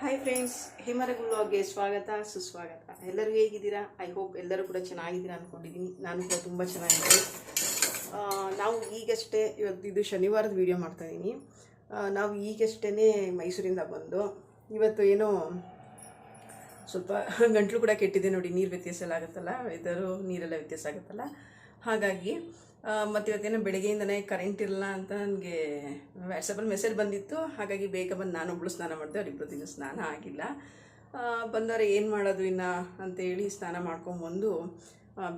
Hi friends ಹೇಮರ ವ್ಲಾಗ್ಗೆ ಸ್ವಾಗತ, ಸುಸ್ವಾಗತ. ಎಲ್ಲರೂ ಹೇಗಿದ್ದೀರಾ? ಐ ಹೋಪ್ ಎಲ್ಲರೂ ಕೂಡ ಚೆನ್ನಾಗಿದ್ದೀರಾ ಅಂದ್ಕೊಂಡಿದ್ದೀನಿ ನಾನು ಕೂಡ ತುಂಬ ಚೆನ್ನಾಗಿದ್ದೀನಿ. ನಾವು ಈಗಷ್ಟೇ ಇವತ್ತು ಇದು ಶನಿವಾರದ ವೀಡಿಯೋ ಮಾಡ್ತಾಯಿದ್ದೀನಿ ನಾವು ಈಗಷ್ಟೇ ಮೈಸೂರಿಂದ ಬಂದು, ಇವತ್ತು ಏನೋ ಸ್ವಲ್ಪ ಗಂಟ್ಲು ಕೂಡ ಕೆಟ್ಟಿದೆ ನೋಡಿ, ನೀರು ವ್ಯತ್ಯಾಸ ಎಲ್ಲ ಆಗುತ್ತಲ್ಲ? ವೆದರು ನೀರೆಲ್ಲ ವ್ಯತ್ಯಾಸ ಆಗುತ್ತಲ್ಲ? ಹಾಗಾಗಿ ಮತ್ತು ಇವತ್ತೇನೋ ಬೆಳಗ್ಗೆಯಿಂದನೇ ಕರೆಂಟ್ ಇರಲ್ಲ ಅಂತ ನನಗೆ ವ್ಯಾಟ್ಸಪ್ಪಲ್ಲಿ ಮೆಸೇಜ್ ಬಂದಿತ್ತು. ಹಾಗಾಗಿ ಬೇಗ ಬಂದು ನಾನು ಒಬ್ಳು ಸ್ನಾನ ಮಾಡಿದೆ ಅವ್ರಿಬ್ಬರು ದಿನ ಸ್ನಾನ ಆಗಿಲ್ಲ. ಬಂದವರು ಏನು ಮಾಡೋದು ಇನ್ನು ಅಂತೇಳಿ ಸ್ನಾನ ಮಾಡ್ಕೊಂಬಂದು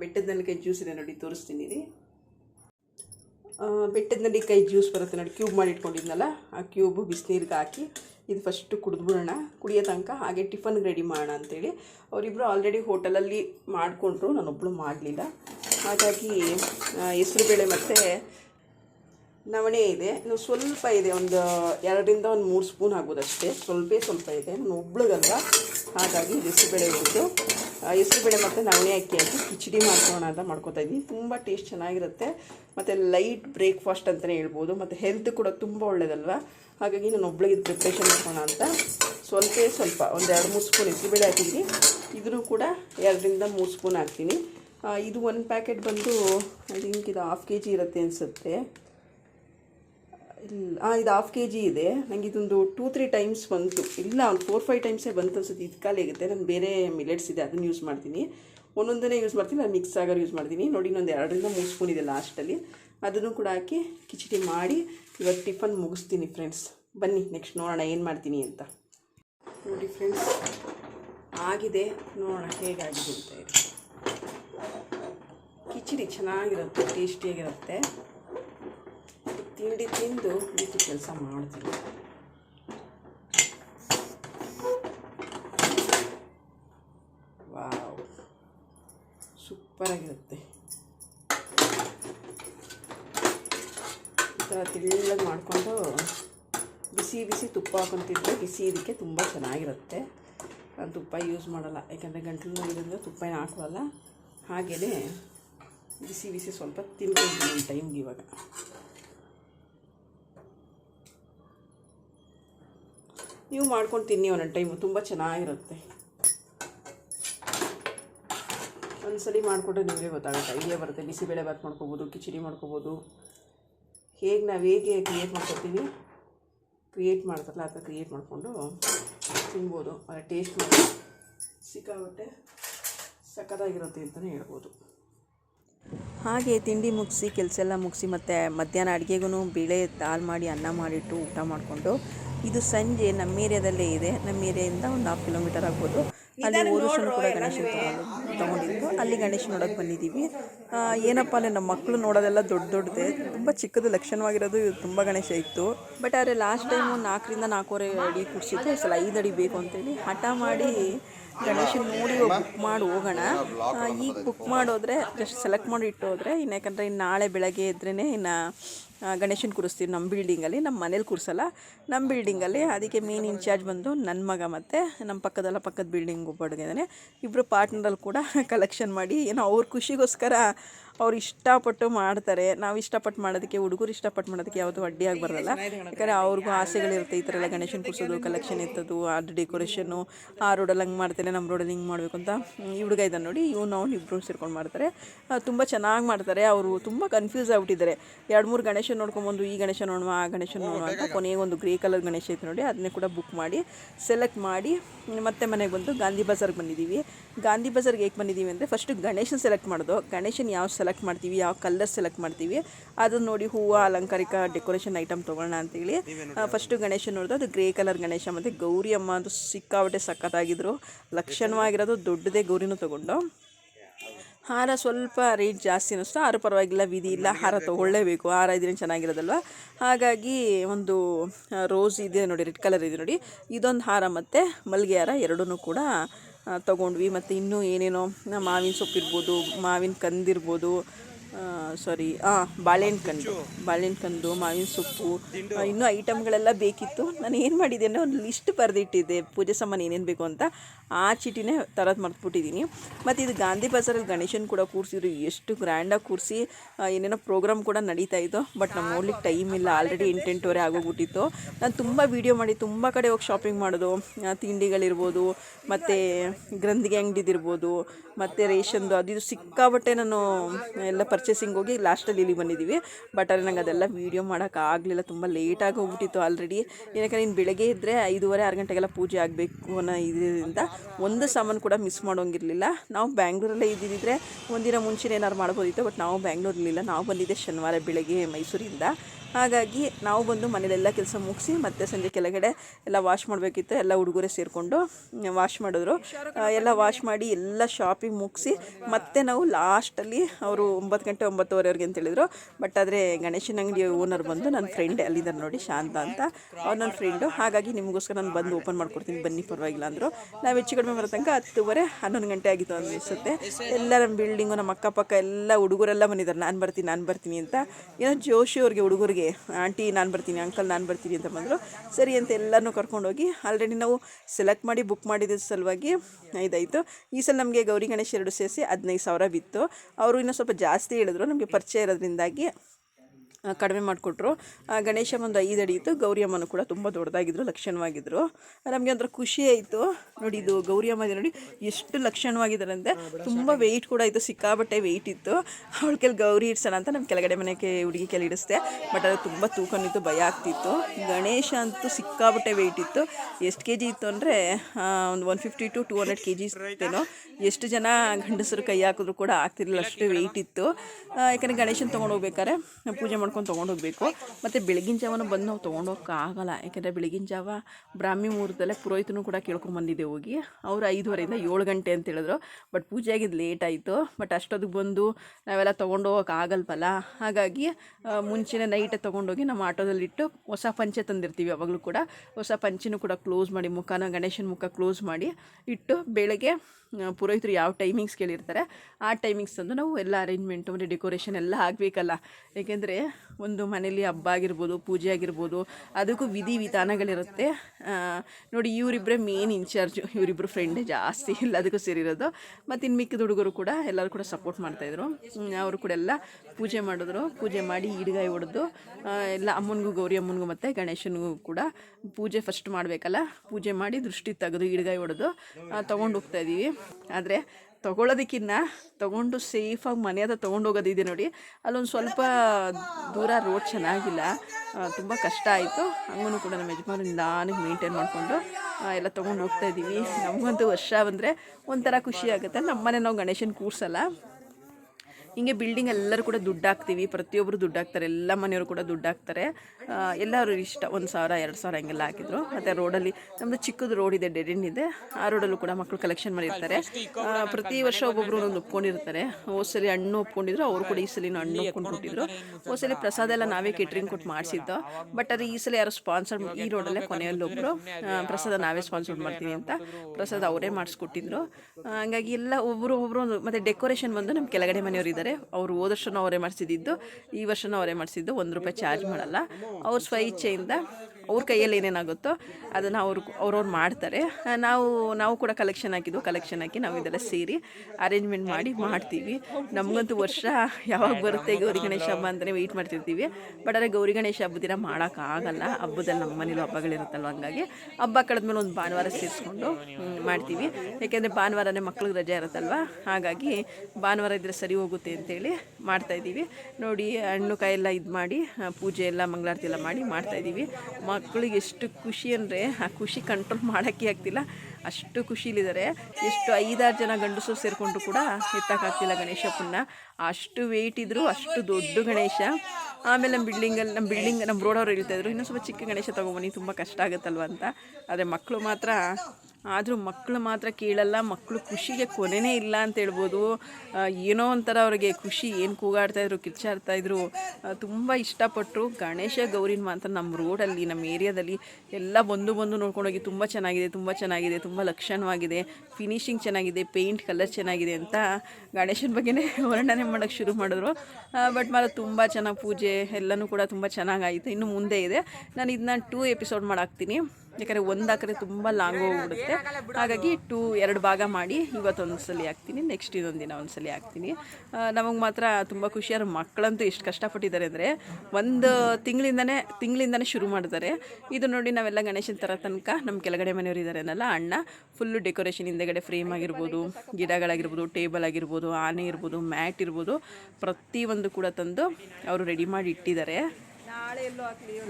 ಬೆಟ್ಟದ ನೆಲಕ್ಕೆ ಜ್ಯೂಸ್ ಇದೆ ನೋಡಿ, ತೋರಿಸ್ತೀನಿ ರೀ ಬೆಟ್ಟದ ಕೈ ಜ್ಯೂಸ್ ಬರುತ್ತೆ ನೋಡಿ ಕ್ಯೂಬ್ ಮಾಡಿ ಇಟ್ಕೊಂಡಿದ್ನಲ್ಲ, ಆ ಕ್ಯೂಬು ಬಿಸಿನೀರಿಗೆ ಹಾಕಿ ಇದು ಫಸ್ಟು ಕುಡಿದ್ಬಿಡೋಣ. ಕುಡಿಯೋ ತನಕ ಹಾಗೆ ಟಿಫನ್ಗೆ ರೆಡಿ ಮಾಡೋಣ ಅಂತೇಳಿ. ಅವರಿಬ್ಬರು ಆಲ್ರೆಡಿ ಹೋಟೆಲಲ್ಲಿ ಮಾಡಿಕೊಂಡ್ರು ನಾನೊಬ್ಬಳು ಮಾಡಲಿಲ್ಲ. ಹಾಗಾಗಿ ಹೆಸರುಬೇಳೆ ಮತ್ತು ನವಣೆ ಇದೆ. ಇನ್ನು ಸ್ವಲ್ಪ ಇದೆ, ಒಂದು ಎರಡರಿಂದ ಒಂದು ಮೂರು ಸ್ಪೂನ್ ಆಗ್ಬೋದು ಅಷ್ಟೇ ಸ್ವಲ್ಪ ಸ್ವಲ್ಪ ಇದೆ, ನಾನು ಒಬ್ಳಿಗಲ್ವ? ಹಾಗಾಗಿ ಹೆಸರುಬೇಳೆ ಹುರಿದು ಹೆಸರುಬೇಳೆ ಮತ್ತು ನವಣೆ ಅಕ್ಕಿ ಹಾಕಿ ಕಿಚಡಿ ಮಾಡ್ಕೊಳ್ಳೋಣ ಅಂತ ಮಾಡ್ಕೊತಾ ಇದ್ದೀನಿ ತುಂಬ ಟೇಸ್ಟ್ ಚೆನ್ನಾಗಿರುತ್ತೆ. ಮತ್ತು ಲೈಟ್ ಬ್ರೇಕ್ಫಾಸ್ಟ್ ಅಂತಲೇ ಹೇಳ್ಬೋದು. ಮತ್ತು ಹೆಲ್ತ್ ಕೂಡ ತುಂಬ ಒಳ್ಳೆಯದಲ್ವ ಹಾಗಾಗಿ ನಾನು ಒಬ್ಳಿಗೆ ಪ್ರಿಪ್ರೇಷನ್ ಮಾಡ್ಕೋಣ ಅಂತ ಸ್ವಲ್ಪ ಸ್ವಲ್ಪ ಒಂದು ಎರಡು ಮೂರು ಸ್ಪೂನ್ ಹೆಸರುಬೇಳೆ ಹಾಕಿದ್ದೀನಿ. ಇದನ್ನು ಕೂಡ ಎರಡರಿಂದ ಮೂರು ಸ್ಪೂನ್ ಹಾಕ್ತೀನಿ. ಇದು ಒಂದು ಪ್ಯಾಕೆಟ್ ಬಂದು ಐ ಥಿಂಕ್ ಇದು ಹಾಫ್ ಕೆ ಜಿ ಇರುತ್ತೆ ಅನಿಸುತ್ತೆ. ಇಲ್ಲ ಹಾಂ ಇದು ಹಾಫ್ ಕೆ ಜಿ ಇದೆ. ನನಗೆ ಇದೊಂದು ಟೂ ತ್ರೀ ಟೈಮ್ಸ್ ಬಂತು. ಇಲ್ಲ, ಒಂದು ಫೋರ್ ಫೈವ್ ಟೈಮ್ಸೇ ಬಂತು ಅನ್ಸುತ್ತೆ. ಇದು ಖಾಲಿ ಆಗುತ್ತೆ. ನಾನು ಬೇರೆ ಮಿಲೆಟ್ಸ್ ಇದೆ, ಅದನ್ನು ಯೂಸ್ ಮಾಡ್ತೀನಿ. ಒಂದೊಂದನೇ ಯೂಸ್ ಮಾಡ್ತೀನಿ ನಾನು ಮಿಕ್ಸ್ ಆಗೋರು ಯೂಸ್ ಮಾಡ್ತೀನಿ. ನೋಡಿ, ಇನ್ನೊಂದು ಎರಡರಿಂದ ಮೂರು ಸ್ಪೂನ್ ಇದೆ ಲಾಸ್ಟಲ್ಲಿ ಅದನ್ನು ಕೂಡ ಹಾಕಿ ಕಿಚಡಿ ಮಾಡಿ ಇವತ್ತು ಟಿಫನ್ ಮುಗಿಸ್ತೀನಿ ಫ್ರೆಂಡ್ಸ್ ಬನ್ನಿ ನೆಕ್ಸ್ಟ್ ನೋಡೋಣ ಏನು ಮಾಡ್ತೀನಿ ಅಂತ. ನೋಡಿ ಫ್ರೆಂಡ್ಸ್ ಆಗಿದೆ. ನೋಡೋಣ ಹೇಗಾಗಿದೆ ಅಂತ ಹೇಳಿ. ಕಿಚಡಿ ಚೆನ್ನಾಗಿರುತ್ತೆ, ಟೇಸ್ಟಿಯಾಗಿರುತ್ತೆ. ತಿಂಡಿ ತಿಂದು ರೀತಿ ಕೆಲಸ ಮಾಡ್ತೀನಿ. ವಾವ್. ಸೂಪರಾಗಿರುತ್ತೆ. ಈ ಥರ ತಿಳ್ಳಗೆ ಮಾಡಿಕೊಂಡು ಬಿಸಿ ಬಿಸಿ ತುಪ್ಪ ಹಾಕೊತಿದ್ರೆ ಬಿಸಿ ಇದಕ್ಕೆ ತುಂಬ ಚೆನ್ನಾಗಿರುತ್ತೆ. ನಾನು ತುಪ್ಪ ಯೂಸ್ ಮಾಡಲ್ಲ, ಯಾಕಂದರೆ ಗಂಟಲು ನೋವಿದ್ರಿಂದ ತುಪ್ಪ ಏನು ಹಾಕೋಲ್ಲ ಹಾಗೆಯೇ ಬಿಸಿ ಬಿಸಿ ಸ್ವಲ್ಪ ತಿನ್ಕೊಂಡು ಒಂದು ಟೈಮ್ಗೆ ಇವಾಗ. ನೀವು ಮಾಡ್ಕೊಂಡು ತಿನ್ನಿ ಒಂದೊಂದು ಟೈಮು ತುಂಬ ಚೆನ್ನಾಗಿರುತ್ತೆ. ಒಂದ್ಸಲಿ ಮಾಡಿಕೊಟ್ರೆ ನಿಮಗೆ ಗೊತ್ತಾಗುತ್ತೆ ಐಡಿಯಾ ಬರುತ್ತೆ. ಬಿಸಿಬೇಳೆ ಭಾತ್ ಮಾಡ್ಕೋಬೋದು, ಕಿಚಡಿ ಮಾಡ್ಕೋಬೋದು. ಹೇಗೆ ನಾವು ಹೇಗೆ ಕ್ರಿಯೇಟ್ ಮಾಡ್ಕೊತೀವಿ? ಕ್ರಿಯೇಟ್ ಮಾಡ್ತಾರಲ್ಲ, ಆ ಥರ ಕ್ರಿಯೇಟ್ ಮಾಡಿಕೊಂಡು ತಿನ್ಬೋದು. ಅದರ ಟೇಸ್ಟ್ ಮಾಡಿ ಸಿಕ್ಕಾಬಟ್ಟೆ ಸಖತ್ತಾಗಿರುತ್ತೆ ಅಂತಲೇ ಹೇಳ್ಬೋದು. ಹಾಗೆ ತಿಂಡಿ ಮುಗಿಸಿ ಕೆಲಸ ಎಲ್ಲ ಮುಗಿಸಿ ಮತ್ತು ಮಧ್ಯಾಹ್ನ ಅಡುಗೆಗೂ ಬೇಳೆ, ದಾಲ್ ಮಾಡಿ, ಅನ್ನ ಮಾಡಿಟ್ಟು ಊಟ ಮಾಡಿಕೊಂಡು, ಇದು ಸಂಜೆ ನಮ್ಮ ಏರಿಯಾದಲ್ಲೇ ಇದೆ. ನಮ್ಮ ಏರಿಯಾದಿಂದ ಒಂದು ಹಾಫ್ ಕಿಲೋಮೀಟರ್ ಆಗ್ಬೋದು. ಅಲ್ಲಿ ಹೋದ ವರ್ಷನೂ ಕೂಡ ಗಣೇಶ ತಗೊಂಡು ತೊಗೊಂಡಿದ್ದು. ಅಲ್ಲಿ ಗಣೇಶ ನೋಡೋಕೆ ಬಂದಿದ್ದೀವಿ. ಏನಪ್ಪ ಅಂದರೆ ನಮ್ಮ ಮಕ್ಕಳು ನೋಡೋದೆಲ್ಲ ದೊಡ್ಡ ದೊಡ್ಡದೇ. ತುಂಬ ಚಿಕ್ಕದು ಲಕ್ಷಣವಾಗಿರೋದು ಇದು ತುಂಬ ಗಣೇಶ ಇತ್ತು. ಬಟ್ ಆದರೆ ಲಾಸ್ಟ್ ಟೈಮು ನಾಲ್ಕರಿಂದ ನಾಲ್ಕೂವರೆ ಅಡಿ ಕುಡಿಸಿದ್ದು ಈ ಸಲ ಐದು ಅಡಿ ಬೇಕು ಅಂತೇಳಿ ಹಠ ಮಾಡಿ ಗಣೇಶನ ನೋಡಿ ಬುಕ್ ಮಾಡಿ ಹೋಗೋಣ. ಈಗ ಬುಕ್ ಮಾಡೋದ್ರೆ ಜಸ್ಟ್ ಸೆಲೆಕ್ಟ್ ಮಾಡಿ ಇಟ್ಟು ಹೋದರೆ ಇನ್ನು ಯಾಕಂದರೆ ಇನ್ನು ನಾಳೆ ಬೆಳಗ್ಗೆ ಇದ್ರೇ ಇನ್ನು ಗಣೇಶನ ಕೂರಿಸ್ತೀವಿ ನಮ್ಮ ಬಿಲ್ಡಿಂಗಲ್ಲಿ ನಮ್ಮ ಮನೇಲಿ ಕೂರಿಸಲ್ಲ. ನಮ್ಮ ಬಿಲ್ಡಿಂಗಲ್ಲಿ ಅದಕ್ಕೆ ಮೇನ್ ಇನ್ಚಾರ್ಜ್ ಬಂದು ನನ್ನ ಮಗ ಮತ್ತು ನಮ್ಮ ಪಕ್ಕದಲ್ಲ ಪಕ್ಕದ ಬಿಲ್ಡಿಂಗ್ ಒಬ್ಬ ಇದ್ದಾನೆ ಇಬ್ಬರು ಪಾರ್ಟ್ನರಲ್ಲಿ ಕೂಡ ಕಲೆಕ್ಷನ್ ಮಾಡಿ ಏನೋ ಅವ್ರ ಖುಷಿಗೋಸ್ಕರ ಅವ್ರು ಇಷ್ಟಪಟ್ಟು ಮಾಡ್ತಾರೆ. ನಾವು ಇಷ್ಟಪಟ್ಟು ಮಾಡೋದಕ್ಕೆ, ಹುಡುಗರು ಇಷ್ಟಪಟ್ಟು ಮಾಡೋದಕ್ಕೆ ಯಾವುದು ಅಡ್ಡಿಯಾಗಿ ಬರಲ್ಲ. ಯಾಕಂದರೆ ಅವ್ರಿಗೂ ಆಸೆಗಳಿರುತ್ತೆ ಈ ಥರ ಎಲ್ಲ ಗಣೇಶನ ಕೂರಿಸೋದು ಕಲೆಕ್ಷನ್ ಎತ್ತದು ಅದು ಡೆಕೋರೇಷನ್ನು ಆ ರೋಡಲ್ಲಿ ಹಂಗೆ ಮಾಡ್ತೇನೆ ನಮ್ಮ ರೋಡಲ್ಲಿ ಹಿಂಗೆ ಮಾಡಬೇಕು ಅಂತ ಈ ಹುಡುಗ ಇದ್ದಾನೆ ನೋಡಿ. ಇವ್ನು ಅವ್ನು ಇಬ್ಬರು ಸೇರ್ಕೊಂಡು ಮಾಡ್ತಾರೆ. ತುಂಬ ಚೆನ್ನಾಗಿ ಮಾಡ್ತಾರೆ. ಅವರು ತುಂಬ ಕನ್ಫ್ಯೂಸ್ ಆಗ್ಬಿಟ್ಟಿದ್ದಾರೆ. ಎರಡು ಮೂರು ಗಣೇಶ ನೋಡ್ಕೊಂಬಂದು ಈ ಗಣೇಶ ನೋಡುವ, ಆ ಗಣೇಶ ನೋಡುವ ಅಂತ ಕೊನೆಗೆ ಒಂದು ಗ್ರೇ ಕಲರ್ ಗಣೇಶ ಐತೆ ನೋಡಿ. ಅದನ್ನೇ ಕೂಡ ಬುಕ್ ಮಾಡಿ ಸೆಲೆಕ್ಟ್ ಮಾಡಿ, ಮತ್ತೆ ಮನೆಗೆ ಬಂದು ಗಾಂಧಿ ಬಜಾರ್ಗೆ ಬಂದಿದ್ದೀವಿ ಗಾಂಧಿ ಬಜಾರ್ಗೆ ಹೇಗೆ ಬಂದಿದ್ದೀವಿ ಅಂದರೆ ಫಸ್ಟು ಗಣೇಶನ ಸೆಲೆಕ್ಟ್ ಮಾಡೋದು. ಗಣೇಶನ ಯಾವ ಸೆಲೆಕ್ಟ್ ಮಾಡ್ತೀವಿ ಯಾವ ಕಲರ್ ಸೆಲೆಕ್ಟ್ ಮಾಡ್ತೀವಿ ಅದನ್ನ ನೋಡಿ ಹೂವು ಅಲಂಕಾರಿಕ ಡೆಕೋರೇಷನ್ ಐಟಮ್ ತೊಗೊಳ್ಳೋಣ ಅಂತೇಳಿ. ಫಸ್ಟು ಗಣೇಶ ನೋಡಿದ್ರು ಅದು ಗ್ರೇ ಕಲರ್ ಗಣೇಶ ಮತ್ತು ಗೌರಿ ಅಮ್ಮ ಅದು ಸಿಕ್ಕಾಬಟ್ಟೆ ಸಖತ್ತಾಗಿದ್ರು. ಲಕ್ಷಣವಾಗಿರೋದು ದೊಡ್ಡದೇ ಗೌರಿನೂ ತೊಗೊಂಡು. ಹಾರ ಸ್ವಲ್ಪ ರೇಟ್ ಜಾಸ್ತಿ ಅನ್ನಿಸ್ತು ಆರು ಪರವಾಗಿಲ್ಲ ವಿಧಿ ಇಲ್ಲ ಹಾರ ತೊಗೊಳ್ಳೇಬೇಕು ಹಾರ ಇದ್ರೆ ಚೆನ್ನಾಗಿರೋದಲ್ವ? ಹಾಗಾಗಿ ಒಂದು ರೋಸ್ ಇದೆ ನೋಡಿ ರೆಡ್ ಕಲರ್ ಇದೆ ನೋಡಿ ಇದೊಂದು ಹಾರ ಮತ್ತು ಮಲ್ಲಿಗೆ ಹಾರ ಎರಡೂ ಕೂಡ ತೊಗೊಂಡ್ವಿ. ಮತ್ತು ಇನ್ನೂ ಏನೇನೋ ಮಾವಿನ ಸೊಪ್ಪು ಇರ್ಬೋದು ಮಾವಿನ ಕಂದಿರ್ಬೋದು ಸಾರಿ ಹಾಂ ಬಾಳೆಹಣ್ಣು ಕಂದು. ಬಾಳೆಹಣ್ಣು ಕಂದು, ಮಾವಿನ ಸೊಪ್ಪು ಇನ್ನೂ ಐಟಮ್ಗಳೆಲ್ಲ ಬೇಕಿತ್ತು. ನಾನು ಏನು ಮಾಡಿದ್ದೆ ಅಂದರೆ ಒಂದು ಲಿಸ್ಟ್ ಬರೆದಿಟ್ಟಿದ್ದೆ. ಪೂಜೆ ಸಾಮಾನು ಏನೇನು ಬೇಕು ಅಂತ. ಆ ಚೀಟಿನೇ ತರದು ಮರ್ತುಬಿಟ್ಟಿದ್ದೀನಿ ಮತ್ತು ಇದು ಗಾಂಧಿ ಬಜಾರಲ್ಲಿ ಗಣೇಶನ್ ಕೂಡ ಕೂರಿಸಿದ್ರು. ಎಷ್ಟು ಗ್ರ್ಯಾಂಡಾಗಿ ಕೂರಿಸಿ ಏನೇನೋ ಪ್ರೋಗ್ರಾಮ್ ಕೂಡ ನಡೀತಾ ಇತ್ತು ಬಟ್ ನಾವು ನೋಡ್ಲಿಕ್ಕೆ ಟೈಮ್ ಇಲ್ಲ. ಆಲ್ರೆಡಿ ಎಂಟೆಂಟುವರೆ ಆಗೋಗ್ಬಿಟ್ಟಿತ್ತು. ನಾನು ತುಂಬ ವೀಡಿಯೋ ಮಾಡಿ, ತುಂಬ ಕಡೆ ಹೋಗಿ ಶಾಪಿಂಗ್ ಮಾಡೋದು. ತಿಂಡಿಗಳಿರ್ಬೋದು, ಮತ್ತು ಗ್ರಂಥಿಗೆ ಅಂಗಡಿದಿರ್ಬೋದು, ಮತ್ತು ರೇಷನ್ದು, ಅದು ಇದು ಸಿಕ್ಕಾಬಟ್ಟೆ ನಾನು ಎಲ್ಲ ಪರ್ಚೇಸಿಂಗ್ ಹೋಗಿ ಲಾಸ್ಟಲ್ಲಿ ಇಲ್ಲಿ ಬಂದಿದ್ದೀವಿ ಬಟ್ ಅಲ್ಲಿ ನಂಗೆ ಅದೆಲ್ಲ ವೀಡಿಯೋ ಮಾಡೋಕ್ಕಾಗಲಿಲ್ಲ ತುಂಬ ಲೇಟಾಗಿ ಹೋಗ್ಬಿಟ್ಟಿತ್ತು ಆಲ್ರೆಡಿ ಏನಕ್ಕೆ ನೀನು ಬೆಳಗ್ಗೆ ಇದ್ದರೆ ಐದೂವರೆ, ಆರು ಗಂಟೆಗೆಲ್ಲ ಪೂಜೆ ಆಗಬೇಕು ಅನ್ನೋ ಇದರಿಂದ ಒಂದು ಸಾಮಾನು ಕೂಡ ಮಿಸ್ ಮಾಡೋಂಗಿರಲಿಲ್ಲ. ನಾವು ಬ್ಯಾಂಗ್ಳೂರಲ್ಲೇ ಇದ್ದಿದ್ದರೆ ಒಂದಿನ ಮುಂಚೆನೇ ಏನಾದ್ರು ಮಾಡ್ಬೋದಿತ್ತು ಬಟ್ ನಾವು ಬ್ಯಾಂಗ್ಳೂರಲ್ಲಿಲ್ಲ ನಾವು ಬಂದಿದ್ದೆ ಶನಿವಾರ ಬೆಳಗ್ಗೆ ಮೈಸೂರಿಂದ. ಹಾಗಾಗಿ ನಾವು ಬಂದು ಮನೇಲೆಲ್ಲ ಕೆಲಸ ಮುಗಿಸಿ ಮತ್ತೆ ಸಂಜೆ ಕೆಳಗಡೆ ಎಲ್ಲ ವಾಶ್ ಮಾಡಬೇಕಿತ್ತು, ಎಲ್ಲ ಹುಡುಗರೇ ಸೇರಿಕೊಂಡು ವಾಶ್ ಮಾಡಿದ್ರು. ಎಲ್ಲ ವಾಶ್ ಮಾಡಿ ಎಲ್ಲ ಶಾಪಿಂಗ್ ಮುಗಿಸಿ ಮತ್ತೆ ನಾವು ಲಾಸ್ಟಲ್ಲಿ ಅವರು ಒಂಬತ್ತು ಗಂಟೆ ಒಂಬತ್ತುವರೆವರೆಗೆ ಅಂತ ಹೇಳಿದ್ರು. ಬಟ್ ಆದರೆ ಗಣೇಶನ ಅಂಗಡಿ ಓನರ್ ಬಂದು ನನ್ನ ಫ್ರೆಂಡ್ ಅಲ್ಲಿದ್ದಾರೆ ನೋಡಿ ಶಾಂತ ಅಂತ. ಅವ್ರು ನನ್ನ ಫ್ರೆಂಡು ಹಾಗಾಗಿ ನಿಮಗೋಸ್ಕರ ನಾನು ಬಂದು ಓಪನ್ ಮಾಡ್ಕೊಡ್ತೀನಿ, ಬನ್ನಿ ಪರವಾಗಿಲ್ಲ ಅಂದರು. ನಾವು ಹೆಚ್ಚು ಕಡಿಮೆ ಬರೋ ತನಕ ಹತ್ತುವರೆ, ಹನ್ನೊಂದು ಗಂಟೆ ಆಗಿತ್ತು ಅನಿಸುತ್ತೆ ಎಲ್ಲ ನಮ್ಮ ಬಿಲ್ಡಿಂಗು ನಮ್ಮ ಅಕ್ಕಪಕ್ಕ ಎಲ್ಲ ಹುಡುಗರೆಲ್ಲ ಬಂದಿದ್ದಾರೆ. ನಾನು ಬರ್ತೀನಿ ನಾನು ಬರ್ತೀನಿ ಅಂತ. ಏನೋ ಜೋಶಿ ಅವ್ರಿಗೆ ಹುಡುಗರಿಗೆ ಆಂಟಿ, ನಾನು ಬರ್ತೀನಿ, ಅಂಕಲ್ ನಾನು ಬರ್ತೀನಿ ಅಂತ ಬಂದರು. ಸರಿ ಅಂತ ಎಲ್ಲನೂ ಕರ್ಕೊಂಡೋಗಿ ಆಲ್ರೆಡಿ ನಾವು ಸೆಲೆಕ್ಟ್ ಮಾಡಿ ಬುಕ್ ಮಾಡಿದ ಸಲುವಾಗಿ ಇದಾಯಿತು. ಈ ಸಲ ನಮಗೆ ಗೌರಿ ಗಣೇಶ್ ಎರಡು ಸೇರಿಸಿ ಹದಿನೈದು ಸಾವಿರ ಬಿತ್ತು. ಅವರು ಇನ್ನೂ ಸ್ವಲ್ಪ ಜಾಸ್ತಿ ಹೇಳಿದ್ರು, ನಮಗೆ ಪರಿಚಯ ಇರೋದ್ರಿಂದಾಗಿ ಕಡಿಮೆ ಮಾಡಿಕೊಟ್ರು. ಗಣೇಶ ಒಂದು ಐದು ಅಡಿ ಇತ್ತು. ಗೌರಿ ಅಮ್ಮನೂ ಕೂಡ ತುಂಬ ದೊಡ್ಡದಾಗಿದ್ರು ಲಕ್ಷಣವಾಗಿದ್ದರು ನಮಗೆ ಒಂಥರ ಖುಷಿ ಆಯಿತು. ನೋಡಿ, ಇದು ಗೌರಿ ಅಮ್ಮ ಇದೆ ನೋಡಿ. ಎಷ್ಟು ಲಕ್ಷಣವಾಗಿದ್ದಾರೆ ಅಂದರೆ ತುಂಬ ವೆಯ್ಟ್ ಕೂಡ ಇತ್ತು ಸಿಕ್ಕಾಬಟ್ಟೆ ವೆಯ್ಟ್ ಇತ್ತು. ಅವಳ ಕೆಲ ಗೌರಿ ಇಡ್ಸೋಣ ಅಂತ ನಮ್ಮ ಕೆಳಗಡೆ ಮನೆಗೆ ಹುಡುಗಿ ಕೆಲ ಇಡಿಸ್ದೆ. ಬಟ್ ಅದು ತುಂಬ ತೂಕನಿತ್ತು ಭಯ ಆಗ್ತಿತ್ತು. ಗಣೇಶ ಅಂತೂ ಸಿಕ್ಕಾಬಟ್ಟೆ ವೆಯ್ಟ್ ಇತ್ತು. ಎಷ್ಟು ಕೆ ಜಿ ಇತ್ತು ಅಂದರೆ ಒಂದು one fifty to two hundred K G ಇತ್ತೇನೋ. ಎಷ್ಟು ಜನ ಗಂಡಸರು ಕೈ ಹಾಕಿದ್ರು ಕೂಡ ಆಗ್ತಿರಲಿಲ್ಲ. ಅಷ್ಟು ವೆಯ್ಟ್ ಇತ್ತು. ಯಾಕಂದರೆ ಗಣೇಶನ ತೊಗೊಂಡು ಹೋಗ್ಬೇಕಾರೆ ಪೂಜೆ ಮಾಡ್ಕೊಂಡು ತೊಗೊಂಡು ಹೋಗ್ಬೇಕು. ಮತ್ತು ಬೆಳಗಿನ ಜಾವನ ಬಂದು ನಾವು ತೊಗೊಂಡೋಗಕ್ಕಾಗಲ್ಲ ಯಾಕೆಂದರೆ ಬೆಳಗಿನ ಜಾವ ಬ್ರಾಹ್ಮಿ ಮುಹೂರ್ತದಲ್ಲೇ ಪುರೋಹಿತನು ಕೂಡ ಕೇಳ್ಕೊಂಬಂದಿದ್ದೆ ಹೋಗಿ. ಅವರು ಐದುವರೆಯಿಂದ ಏಳು ಗಂಟೆ ಅಂತ ಹೇಳಿದ್ರು. ಬಟ್ ಪೂಜೆ ಆಗಿದ್ದು ಲೇಟ್ ಆಯಿತು. ಬಟ್ ಅಷ್ಟೊತ್ತಿಗೆ ಬಂದು ನಾವೆಲ್ಲ ತೊಗೊಂಡು ಹೋಗೋಕ್ಕಾಗಲ್ವಲ್ಲ ಹಾಗಾಗಿ ಮುಂಚಿನ ನೈಟೇ ತೊಗೊಂಡೋಗಿ ನಮ್ಮ ಆಟೋದಲ್ಲಿಟ್ಟು ಹೊಸ ಪಂಚೆ ತಂದಿರ್ತೀವಿ ಅವಾಗಲೂ ಕೂಡ. ಹೊಸ ಪಂಚೆನೂ ಕೂಡ ಕ್ಲೋಸ್ ಮಾಡಿ, ಮುಖನ, ಗಣೇಶನ ಮುಖ ಕ್ಲೋಸ್ ಮಾಡಿ ಇಟ್ಟು ಬೆಳಗ್ಗೆ ಪುರೋಹಿತರು ಯಾವ ಟೈಮಿಂಗ್ಸ್ ಕೇಳಿರ್ತಾರೆ, ಆ ಟೈಮಿಂಗ್ಸ್ ತಂದು ನಾವು ಎಲ್ಲ ಅರೇಂಜ್ಮೆಂಟು ಮತ್ತು ಡೆಕೋರೇಷನ್ ಎಲ್ಲ ಆಗಬೇಕಲ್ಲ? ಏಕೆಂದರೆ ಒಂದು ಮನೇಲಿ ಹಬ್ಬ ಆಗಿರ್ಬೋದು, ಪೂಜೆ ಆಗಿರ್ಬೋದು, ಅದಕ್ಕೂ ವಿಧಿ ವಿಧಾನಗಳಿರುತ್ತೆ. ನೋಡಿ ಇವರಿಬ್ಬರೇ ಮೇನ್ ಇನ್ಚಾರ್ಜ್ ಇವರಿಬ್ಬರು ಫ್ರೆಂಡೇ ಜಾಸ್ತಿ ಎಲ್ಲದಕ್ಕೂ ಸೇರಿರೋದು. ಮತ್ತು ಇನ್ನು ಮಿಕ್ಕಿದ ಹುಡುಗರು ಕೂಡ ಎಲ್ಲರೂ ಕೂಡ ಸಪೋರ್ಟ್ ಮಾಡ್ತಾಯಿದ್ರು ಅವರು ಕೂಡ ಎಲ್ಲ ಪೂಜೆ ಮಾಡಿದ್ರು. ಪೂಜೆ ಮಾಡಿ ಈಡ್ಗಾಯಿ ಹೊಡೆದು ಎಲ್ಲ ಅಮ್ಮನಿಗೂ, ಗೌರಿ ಅಮ್ಮನಿಗೂ ಮತ್ತು ಗಣೇಶನಿಗೂ ಕೂಡ ಪೂಜೆ ಫಸ್ಟ್ ಮಾಡಬೇಕಲ್ಲ. ಪೂಜೆ ಮಾಡಿ ದೃಷ್ಟಿ ತೆಗೆದು ಈಡ್ಗಾಯಿ ಹೊಡೆದು ತೊಗೊಂಡು ಹೋಗ್ತಾಯಿದ್ದೀವಿ ಆದರೆ ತೊಗೊಳೋದಕ್ಕಿಂತ ತೊಗೊಂಡು ಸೇಫಾಗಿ ಮನೆ ಹತ್ರ ತೊಗೊಂಡು ಹೋಗೋದಿದೆ ನೋಡಿ. ಅಲ್ಲೊಂದು ಸ್ವಲ್ಪ ದೂರ ರೋಡ್ ಚೆನ್ನಾಗಿಲ್ಲ. ತುಂಬ ಕಷ್ಟ ಆಯಿತು. ಹಂಗೂ ಕೂಡ ನಮ್ಮ ಯಜಮಾನ ನಿಧಾನಕ್ಕೆ ಮೇಂಟೈನ್ ಮಾಡಿಕೊಂಡು ಎಲ್ಲ ತೊಗೊಂಡು ಹೋಗ್ತಾ ಇದ್ದೀವಿ. ನಮಗಂತೂ ವರ್ಷ ಬಂದರೆ ಒಂಥರ ಖುಷಿ ಆಗುತ್ತೆ. ನಮ್ಮ ಮನೆ ನಾವು ಗಣೇಶನ ಕೂರ್ಸಲ್ಲ. ಹಿಂಗೆ ಬಿಲ್ಡಿಂಗ್ ಎಲ್ಲರೂ ಕೂಡ ದುಡ್ಡು ಹಾಕ್ತೀವಿ. ಪ್ರತಿಯೊಬ್ಬರು ದುಡ್ಡು ಹಾಕ್ತಾರೆ. ಎಲ್ಲ ಮನೆಯವರು ಕೂಡ ದುಡ್ಡು ಹಾಕ್ತಾರೆ. ಎಲ್ಲರೂ ಇಷ್ಟ. ಒಂದು ಸಾವಿರ ಎರಡು ಸಾವಿರ ಹಂಗೆಲ್ಲ ಹಾಕಿದ್ರು. ಮತ್ತು ರೋಡಲ್ಲಿ ನಮ್ಮದು ಚಿಕ್ಕದು ರೋಡ್ ಇದೆ ಡೆಡ್ ಎಂಡ್ ಇದೆ. ಆ ರೋಡಲ್ಲೂ ಕೂಡ ಮಕ್ಕಳು ಕಲೆಕ್ಷನ್ ಮಾಡಿರ್ತಾರೆ. ಪ್ರತಿ ವರ್ಷ ಒಬ್ಬೊಬ್ರು ಒಂದು ಒಪ್ಕೊಂಡಿರ್ತಾರೆ. ಹೋದ್ಸಲಿ ಹಣ್ಣು ಒಪ್ಕೊಂಡಿದ್ರು. ಅವರು ಕೂಡ ಈ ಸಲ ಹಣ್ಣು ಒಪ್ಕೊಂಡು ಕೊಟ್ಟಿದ್ರು ಹೋದ್ಸಲಿ ಪ್ರಸಾದ ಎಲ್ಲ ನಾವೇ ಕೇಟ್ರಿಂಗ್ ಕೊಟ್ಟು ಮಾಡಿಸಿದ್ದು. ಬಟ್ ಅದು ಈ ಸಲ ಯಾರು ಸ್ಪಾನ್ಸರ್ ಈ ರೋಡಲ್ಲೇ ಕೊನೆಯಲ್ಲಿ ಒಬ್ಬರು ಪ್ರಸಾದ ನಾವೇ ಸ್ಪಾನ್ಸರ್ ಮಾಡ್ತೀವಿ ಅಂತ ಪ್ರಸಾದ ಅವರೇ ಮಾಡಿಸ್ಕೊಟ್ಟಿದ್ರು. ಹಂಗಾಗಿ ಎಲ್ಲ ಒಬ್ಬರು ಒಬ್ಬರು ಮತ್ತೆ ಮತ್ತು ಡೆಕೋರೇಷನ್ ಬಂದು ನಮ್ಮ ಕೆಳಗಡೆ ಮನೆಯವರು ಇದ್ದಾರೆ ಅವರು ಹೋದ ವರ್ಷನೂ ಅವರೇ ಮಾಡಿಸಿದ್ದು, ಈ ವರ್ಷನೂ ಅವರೇ ಮಾಡಿಸಿದ್ದು ಒಂದು ರೂಪಾಯಿ ಚಾರ್ಜ್ ಮಾಡಲ್ಲ. ಅವ್ರ ಸ್ವ ಇಚ್ಛೆಯಿಂದ ಅವ್ರ ಕೈಯಲ್ಲಿ ಏನೇನಾಗುತ್ತೋ ಅದನ್ನು ಅವ್ರು, ಅವ್ರವ್ರು ಮಾಡ್ತಾರೆ. ನಾವು ನಾವು ಕೂಡ ಕಲೆಕ್ಷನ್ ಹಾಕಿದ್ವು. ಕಲೆಕ್ಷನ್ ಹಾಕಿ ನಾವು ಇದೆಲ್ಲ ಸೇರಿ ಅರೇಂಜ್ಮೆಂಟ್ ಮಾಡಿ ಮಾಡ್ತೀವಿ. ನಮಗಂತೂ ವರ್ಷ ಯಾವಾಗ ಬರುತ್ತೆ, ಗೌರಿ ಗಣೇಶ ಹಬ್ಬ ಅಂತಲೇ ವೆಯ್ಟ್ ಮಾಡ್ತಿರ್ತೀವಿ. ಬಟ್ ಆದರೆ ಗೌರಿ ಗಣೇಶ ಹಬ್ಬದ ದಿನ ಮಾಡೋಕ್ಕಾಗಲ್ಲ ಹಬ್ಬದಲ್ಲಿ ನಮ್ಮ ಮನೇಲಿ ಹಬ್ಬಗಳಿರುತ್ತಲ್ವ ಹಂಗಾಗಿ ಹಬ್ಬ ಕಳೆದ್ಮೇಲೆ ಒಂದು ಭಾನುವಾರ ಸೇರಿಸ್ಕೊಂಡು ಮಾಡ್ತೀವಿ. ಯಾಕೆಂದರೆ ಭಾನುವಾರನೇ ಮಕ್ಳಿಗೆ ರಜೆ ಇರುತ್ತಲ್ವ? ಹಾಗಾಗಿ ಭಾನುವಾರ ಇದ್ದರೆ ಸರಿ ಹೋಗುತ್ತೆ. ಅಂತೇಳಿ ಮಾಡ್ತಾಯಿದ್ದೀವಿ ನೋಡಿ, ಹಣ್ಣು ಕಾಯಿ ಎಲ್ಲ ಇದು ಮಾಡಿ ಪೂಜೆ ಎಲ್ಲ, ಮಂಗಳಾರತಿ ಎಲ್ಲ ಮಾಡಿ ಮಾಡ್ತಾಯಿದ್ದೀವಿ ಮಕ್ಕಳಿಗೆ ಎಷ್ಟು ಖುಷಿ ಅಂದರೆ, ಆ, ಖುಷಿ ಕಂಟ್ರೋಲ್ ಮಾಡೋಕ್ಕೆ ಆಗ್ತಿಲ್ಲ. ಅಷ್ಟು ಖುಷಿಲಿದ್ದಾರೆ. ಎಷ್ಟು ಐದಾರು ಜನ ಗಂಡಸರು ಸೇರಿಕೊಂಡ್ರು ಕೂಡ ಎತ್ತಕ್ಕಾಗ್ತಿಲ್ಲ ಗಣೇಶಪ್ಪನ್ನ ಅಷ್ಟು ವೆಯ್ಟ್ ಇದ್ದರೂ ಅಷ್ಟು ದೊಡ್ಡ ಗಣೇಶ. ಆಮೇಲೆ ನಮ್ಮ ಬಿಲ್ಡಿಂಗಲ್ಲಿ ನಮ್ಮ ಬಿಲ್ಡಿಂಗ್ ನಮ್ಮ ರೋಡವ್ರು ಹೇಳ್ತಾಯಿದ್ರು ಇನ್ನೂ ಸ್ವಲ್ಪ ಚಿಕ್ಕ ಗಣೇಶ ತೊಗೊಬನ್ನಿ ತುಂಬ ಕಷ್ಟ ಆಗುತ್ತಲ್ವ? ಅಂತ. ಆದರೆ ಮಕ್ಕಳು ಮಾತ್ರ ಆದರೂ ಮಕ್ಕಳು ಮಾತ್ರ ಕೇಳಲ್ಲ ಮಕ್ಕಳು ಖುಷಿಗೆ ಕೊನೆನೇ ಇಲ್ಲ ಅಂತ ಹೇಳ್ಬೋದು. ಏನೋ ಒಂಥರ ಅವ್ರಿಗೆ ಖುಷಿ ಏನು ಕೂಗಾಡ್ತಾಯಿದ್ರು ಕಿರ್ಚಾಡ್ತಾಯಿದ್ರು ತುಂಬ ಇಷ್ಟಪಟ್ಟರು ಗಣೇಶ ಗೌರಿನ ಮಾತ್ರ ನಮ್ಮ ರೋಡಲ್ಲಿ ನಮ್ಮ ಏರಿಯಾದಲ್ಲಿ ಎಲ್ಲ ಬಂದು ಬಂದು ನೋಡ್ಕೊಂಡೋಗಿ ತುಂಬ ಚೆನ್ನಾಗಿದೆ ತುಂಬ ಚೆನ್ನಾಗಿದೆ, ತುಂಬ ಲಕ್ಷಣವಾಗಿದೆ. ಫಿನಿಶಿಂಗ್ ಚೆನ್ನಾಗಿದೆ ಪೇಂಟ್ ಕಲರ್ ಚೆನ್ನಾಗಿದೆ ಅಂತ ಗಣೇಶನ ಬಗ್ಗೆನೇ ವರ್ಣನೆ ಮಾಡೋಕ್ಕೆ ಶುರು ಮಾಡಿದ್ರು. ಬಟ್ ಮಾತ್ರ ತುಂಬ ಚೆನ್ನಾಗಿ ಪೂಜೆ ಎಲ್ಲನೂ ಕೂಡ ತುಂಬ ಚೆನ್ನಾಗಾಯಿತು ಇನ್ನು ಮುಂದೆ ಇದೆ. ನಾನು ಇದನ್ನ ಟೂ ಎಪಿಸೋಡ್ ಮಾಡಾಕ್ತೀನಿ. ಯಾಕಂದರೆ ಒಂದು ಹಾಕಿದ್ರೆ ತುಂಬ ಲಾಂಗ್ ಹೋಗ್ಬಿಡುತ್ತೆ. ಹಾಗಾಗಿ ಟೂ ಎರಡು ಭಾಗ ಮಾಡಿ ಇವತ್ತೊಂದು ಸಲ ಹಾಕ್ತೀನಿ ನೆಕ್ಸ್ಟ್ ಇನ್ನೊಂದು ದಿನ ಒಂದು ಸಲ ಹಾಕ್ತೀನಿ ನಮಗೆ ಮಾತ್ರ ತುಂಬ ಖುಷಿಯಾರ ಮಕ್ಕಳಂತೂ ಎಷ್ಟು ಕಷ್ಟಪಟ್ಟಿದ್ದಾರೆ ಅಂದರೆ ಒಂದು ತಿಂಗಳಿಂದನೇ ತಿಂಗಳಿಂದನೇ ಶುರು ಮಾಡಿದ್ದಾರೆ. ಇದು ನೋಡಿ ನಾವೆಲ್ಲ ಗಣೇಶನ ಥರ ತನಕ ನಮ್ಮ ಕೆಳಗಡೆ ಮನೆಯವರು ಇದ್ದಾರೆನಲ್ಲ ಅಣ್ಣ ಫುಲ್ಲು ಡೆಕೋರೇಷನ್ ಹಿಂದೆಗಡೆ ಫ್ರೇಮ್ ಆಗಿರ್ಬೋದು, ಗಿಡಗಳಾಗಿರ್ಬೋದು ಟೇಬಲ್ ಆಗಿರ್ಬೋದು, ಆನೆ ಇರ್ಬೋದು ಮ್ಯಾಟ್ ಇರ್ಬೋದು, ಪ್ರತಿಯೊಂದು ಕೂಡ ತಂದು ಅವರು ರೆಡಿ ಮಾಡಿ ಇಟ್ಟಿದ್ದಾರೆ.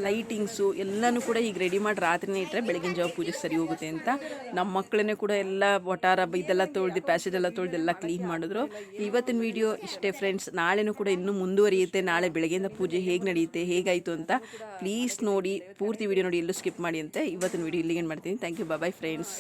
ಲೈಟಿಂಗ್ಸು ಎಲ್ಲನೂ ಕೂಡ ಈಗ ರೆಡಿ ಮಾಡಿ ರಾತ್ರಿನೇ ಇಟ್ಟರೆ ಬೆಳಗಿನ ಜಾವ ಪೂಜೆ ಸರಿ ಹೋಗುತ್ತೆ ಅಂತ. ನಮ್ಮ ಮಕ್ಕಳನ್ನೇ ಕೂಡ ಎಲ್ಲ ಒಟಾರ ಇದೆಲ್ಲ ತೊಳ್ದು ಪ್ಯಾಸೇಜ್ ಎಲ್ಲ ತೊಳ್ದು ಎಲ್ಲ ಕ್ಲೀನ್ ಮಾಡಿದ್ರು. ಇವತ್ತಿನ ವಿಡಿಯೋ ಇಷ್ಟೇ ಫ್ರೆಂಡ್ಸ್ ನಾಳೆನೂ ಕೂಡ ಇನ್ನೂ ಮುಂದುವರಿಯುತ್ತೆ. ನಾಳೆ ಬೆಳಗ್ಗೆಯಿಂದ ಪೂಜೆ ಹೇಗೆ ನಡೆಯುತ್ತೆ ಹೇಗಾಯಿತು ಅಂತ ಪ್ಲೀಸ್ ನೋಡಿ ಪೂರ್ತಿ ವಿಡಿಯೋ ನೋಡಿ ಎಲ್ಲೂ ಸ್ಕಿಪ್ ಮಾಡಿ ಅಂತ ಇವತ್ತಿನ ವಿಡಿಯೋ ಇಲ್ಲಿಗೆ ಮಾಡ್ತೀನಿ. Thank you bye friends